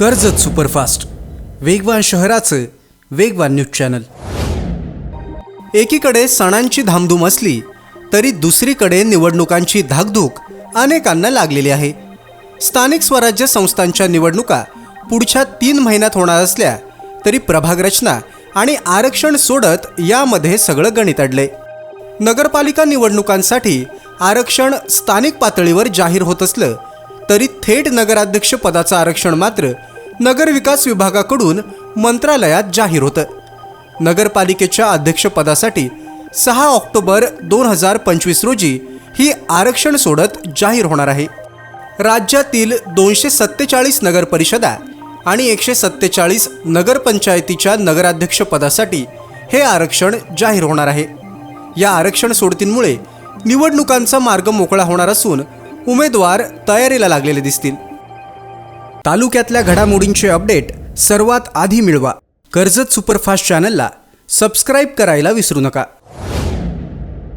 Karjat superfast. वेगवान शहराचं वेगवान न्यूज चॅनल. एकीकडे सणांची धामधूम असली तरी दुसरीकडे निवडणुकांची धाकधूक अनेकांना लागलेली आहे. स्थानिक स्वराज्य संस्थांच्या निवडणुका पुढच्या तीन महिन्यात होणार असल्या तरी प्रभाग रचना आणि आरक्षण सोडत यामध्ये सगळं गणित अडले नगरपालिका निवडणुकांसाठी आरक्षण स्थानिक पातळीवर जाहीर होत असलं तरी थेट नगराध्यक्ष पदाचं आरक्षण मात्र नगरविकास विभागाकडून मंत्रालयात जाहीर होतं. नगरपालिकेच्या अध्यक्षपदासाठी सहा ऑक्टोबर दोन हजार पंचवीस रोजी ही आरक्षण सोडत जाहीर होणार आहे. राज्यातील दोनशे सत्तेचाळीस नगरपरिषदा आणि एकशे सत्तेचाळीस नगरपंचायतीच्या नगराध्यक्षपदासाठी हे आरक्षण जाहीर होणार आहे. या आरक्षण सोडतींमुळे निवडणुकांचा मार्ग मोकळा होणार असून उमेदवार तयारीला लागलेले दिसतील. तालुक्यातल्या घडामोडींचे अपडेट सर्वात आधी मिळवा. कर्जत सुपरफास्ट चॅनलला सबस्क्राईब करायला विसरू नका.